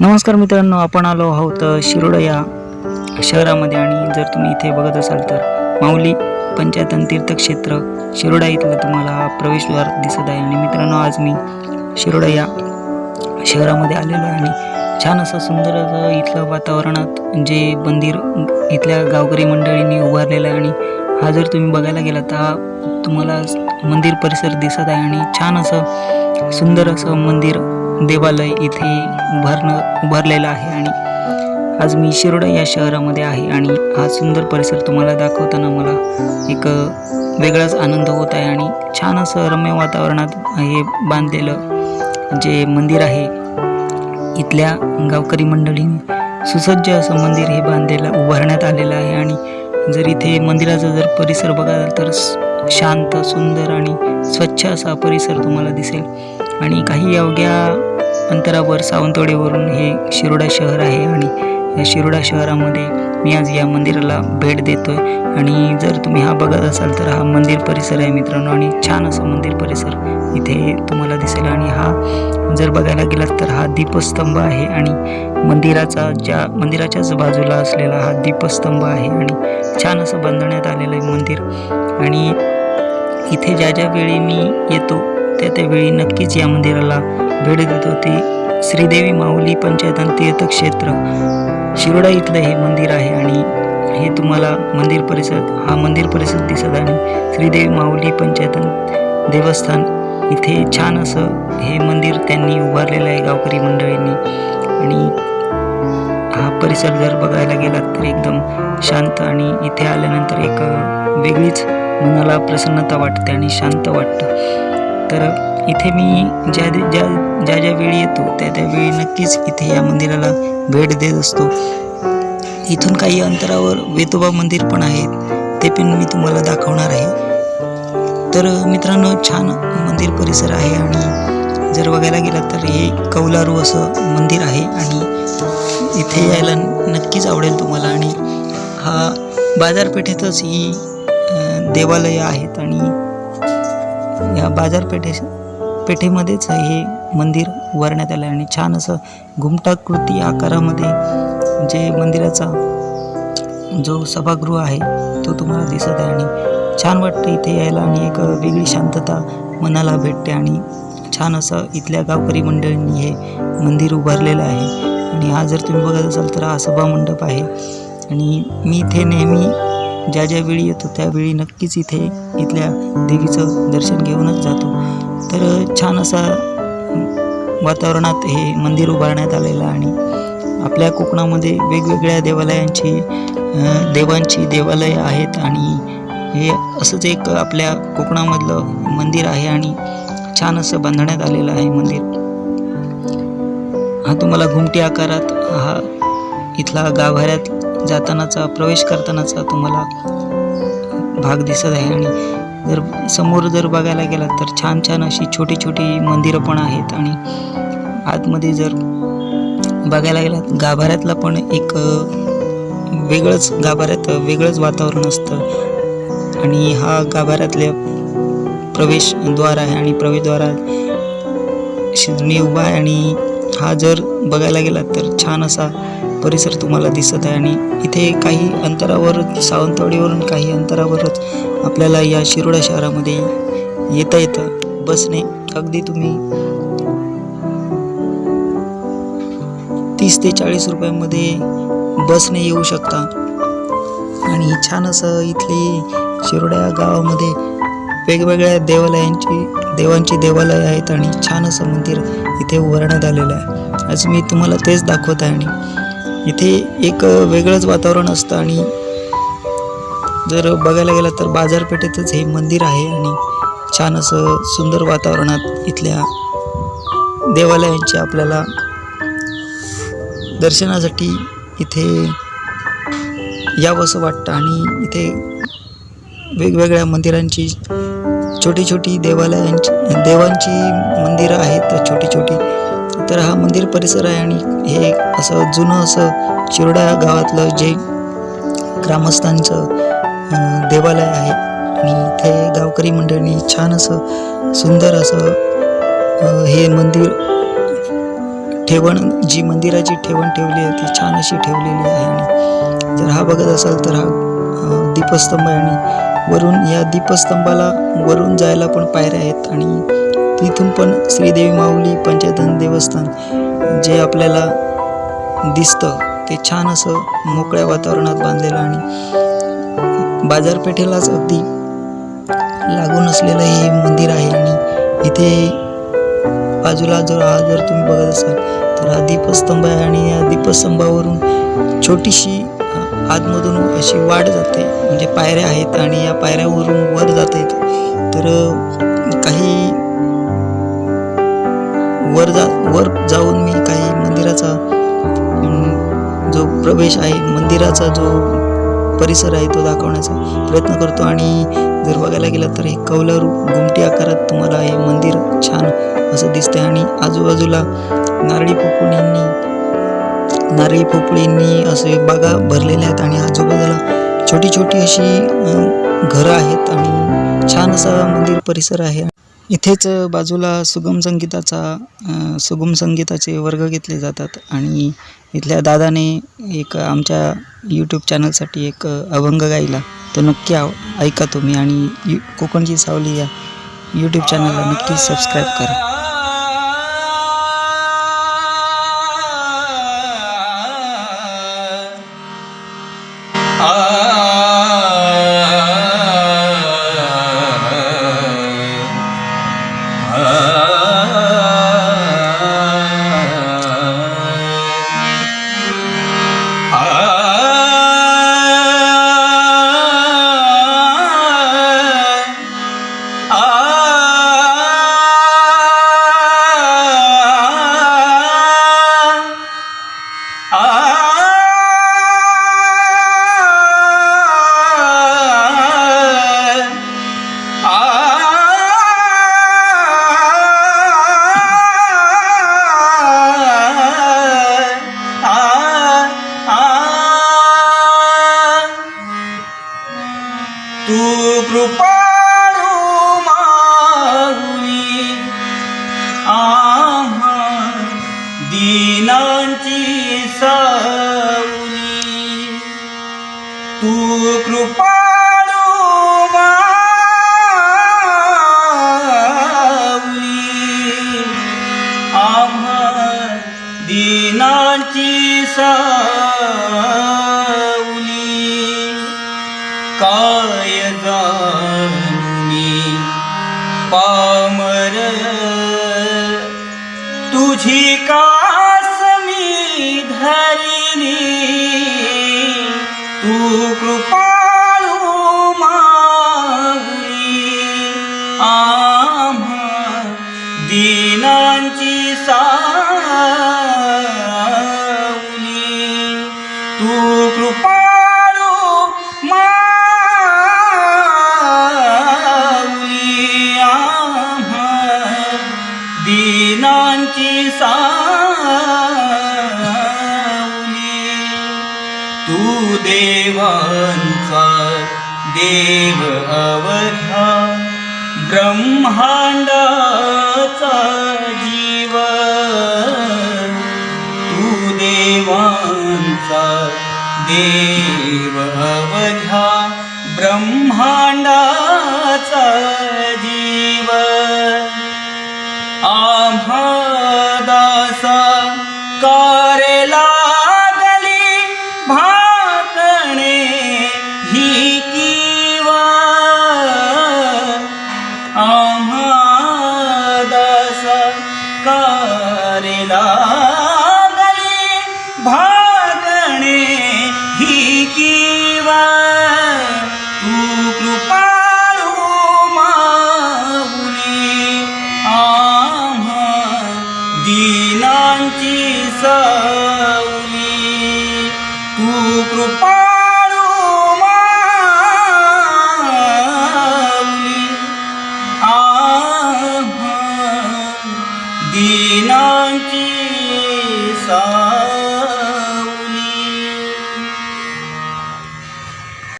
नमस्कार मित्रांनो आपण आलो आहोत शिरोडा या शहरामध्ये आणि जर तुम्ही इथे बघत असाल तर माऊली पंचायत आणि तीर्थक्षेत्र शिरोडा इथलं तुम्हाला हा प्रवेशद्वार दिसत आहे. आणि मित्रांनो आज मी शिरोडा या शहरामध्ये आलेलो आहे आणि छान असं सुंदर असं इथलं वातावरणात जे मंदिर इथल्या गावकरी मंडळींनी उभारलेलं आहे. आणि हा जर तुम्ही बघायला गेला तर हा तुम्हाला मंदिर परिसर दिसत आहे. आणि छान असं सुंदर असं मंदिर देवालय इथे उभारणं उभारलेलं आहे आणि आज मी शिरोडा या शहरामध्ये आहे आणि हा सुंदर परिसर तुम्हाला दाखवताना मला एक वेगळाच आनंद होत आहे आणि छान असं रम्य वातावरणात हे बांधलेलं जे मंदिर आहे इथल्या गावकरी मंडळींनी सुसज्ज असं मंदिर हे बांधलेलं उभारण्यात आलेलं आहे आणि जर इथे मंदिराचा जर परिसर बघाल तर शांत सुंदर आणि स्वच्छ असा परिसर तुम्हाला दिसेल. आणि काही अवघ्या अंतरावर सावंतवाडीवरून हे शिरोडा शहर आहे आणि या शिरोडा शहरामध्ये मी आज या मंदिराला भेट देतो आहे आणि जर तुम्ही हा बघत असाल तर हा मंदिर परिसर आहे मित्रांनो आणि छान असं मंदिर परिसर इथे तुम्हाला दिसेल. आणि हा जर बघायला गेलात तर हा दीपस्तंभ आहे आणि मंदिराचा ज्या मंदिराच्याच बाजूला असलेला हा दीपस्तंभ आहे आणि छान असं बांधण्यात आलेलं आहे मंदिर. आणि इथे ज्या ज्या वेळी मी येतो त्या त्यावेळी नक्कीच या मंदिराला भेट देतो ते श्रीदेवी माऊली पंचायतन तीर्थक्षेत्र शिरोडा इथलं हे मंदिर आहे आणि हे तुम्हाला मंदिर परिसर हा मंदिर परिसर दिसत आणि श्रीदेवी माऊली पंचायतन देवस्थान इथे छान असं हे मंदिर त्यांनी उभारलेलं आहे गावकरी मंडळींनी. आणि हा परिसर जर बघायला गेलात तर एकदम शांत आणि इथे आल्यानंतर एक वेगळीच मनाला प्रसन्नता वाटते आणि शांत वाटतं. तर इथे मी ज्या ज्या ज्या ज्या वेळी येतो त्या त्या वेळी नक्कीच इथे या मंदिराला भेट देत असतो. इथून काही अंतरावर वेतोबा मंदिर पण आहे. ते पण मी तुम्हाला दाखवणार आहे. तर मित्रांनो छान मंदिर परिसर आहे आणि जर बघायला गेलं तर हे कौलारू असं मंदिर आहे आणि इथे यायला नक्कीच आवडेल तुम्हाला. आणि हा बाजारपेठेतच ही देवालयं आहेत आणि या बाजारपेठे पेठेमध्येच हे मंदिर उभारण्यात आलं आहे आणि छान असं घुमटाकृती आकारामध्ये जे मंदिराचा जो सभागृह आहे तो तुम्हाला दिसत आहे. आणि छान वाटतं इथे यायला आणि एक वेगळी शांतता मनाला भेटते आणि छान असं इथल्या गावकरी मंडळींनी हे मंदिर उभारलेलं आहे. आणि हा जर तुम्ही बघत असाल तर हा सभा मंडप आहे. आणि मी इथे नेहमी ज्या ज्या वेळी येतो त्यावेळी नक्कीच इथे इथल्या देवीचं दर्शन घेऊनच जातो. तर छान असा वातावरणात हे मंदिर उभारण्यात आलेलं आणि आपल्या कोकणामध्ये वेगवेगळ्या देवालयांची देवांची देवालयं आहेत आणि हे असंच एक आपल्या कोकणामधलं मंदिर आहे आणि छान असं बांधण्यात आलेलं आहे मंदिर. हा तुम्हाला घुमटी आकारात हा इथला गाभाऱ्यात जातानाचा प्रवेश करतानाचा तुम्हाला भाग दिसत आहे. आणि जर समोर जर बघायला गेलात तर छान छान अशी छोटी छोटी मंदिरं पण आहेत. आणि आतमध्ये जर बघायला गेलात गाभाऱ्यातला पण एक वेगळंच गाभाऱ्यात वेगळंच वातावरण असतं. आणि हा गाभाऱ्यातल्या प्रवेशद्वार आहे आणि प्रवेशद्वारात शि- मी उभा आहे. आणि हा जर बघायला गेला तर छान असा परिसर तुम्हाला दिसत आहे आणि इथे काही अंतरावरच सावंतवाडीवरून काही अंतरावरच आपल्याला या शिरोडा शहरामध्ये येता येतं बसने अगदी तुम्ही तीस ते चाळीस रुपयामध्ये बसने येऊ शकता. आणि छान असं इथली शिरोडा या गावामध्ये वेगवेगळ्या देवालयांची देवांची देवालय आहेत आणि छान असं मंदिर इथे उभारण्यात आलेलं आहे. आज मी तुम्हाला तेच दाखवत आहे आणि इथे एक वेगळंच वातावरण असतं आणि जर बघायला गेलं तर बाजारपेठेतच हे मंदिर आहे आणि छान असं सुंदर वातावरणात इथल्या देवालयांचे आपल्याला दर्शनासाठी इथे यावंसं वाटतं आणि इथे वेगवेगळ्या मंदिरांची छोटी छोटी देवालयांची देवांची मंदिरं आहेत छोटी छोटी. तर हा मंदिर परिसर आहे आणि हे असं जुनं असं चिरडा गावातलं जे ग्रामस्थांचं देवालय आहे. आणि इथे गावकरी मंडळींनी छान असं सुंदर असं हे मंदिर ठेवण जी मंदिराची ठेवण ठेवली आहे ती छान अशी ठेवलेली आहे. आणि जर हा बघत असाल तर हा दीपस्तंभ आहे. आणि वरून या दीपस्तंभाला वरून जायला पण पायऱ्या आहेत. आणि तिथून पण श्रीदेवी माऊली पंचायतन देवस्थान जे आपल्याला दिसतं ते छान असं मोकळ्या वातावरणात बांधलेलं आणि बाजारपेठेलाच अगदी लागून असलेलं हे मंदिर आहे आणि इथे बाजूला जर हा जर तुम्ही बघत असाल तर हा दीपस्तंभ आहे आणि या दीपस्तंभावरून छोटीशी आतमधून अशी वाढ जाते म्हणजे पायऱ्या आहेत आणि या पायऱ्यावरून वर जाता येतं. तर काही वर जा वर जाऊन मी काही मंदिराचा जो प्रवेश आहे मंदिराचा जो परिसर आहे तो दाखवण्याचा प्रयत्न करतो. आणि जर बघायला गेला तर हे कौलारू गुमटी आकारात तुम्हाला हे मंदिर छान असं दिसते आणि आजूबाजूला नारळी पोपळींनी नारळी पोपळींनी असे बागा भरलेल्या आहेत. आणि आजूबाजूला छोटी छोटी अशी घरं आहेत. आणि छान असा मंदिर परिसर आहे. इथेच बाजूला सुगम संगीताचा सुगम संगीताचे वर्ग घेतले जातात आणि इथल्या दादाने एक आमच्या यूट्यूब चॅनलसाठी एक अभंग गायला तो नक्की आव ऐका तुम्ही आणि यू कोकणची सावली या यूट्यूब चॅनलला नक्की सबस्क्राईब करा तू कृपाळू माऊली आम्हा दीनांची सावली. तू कृपाळू माऊली आम्हा दीनांची सावली विकास मी धरिली तू कृपाळू माऊली. आम्हा दिनांची सावली तू कृपा दीनांची तू देवांचा देव अवघा ब्रह्मांडाचा जीव तू देवांचा देव अवघा ब्रह्मांडाचा वारे लागले. भागणे ही किवा तू कृपाळू माऊली. आम्हा दिनांची सवली. तू कृपा sun.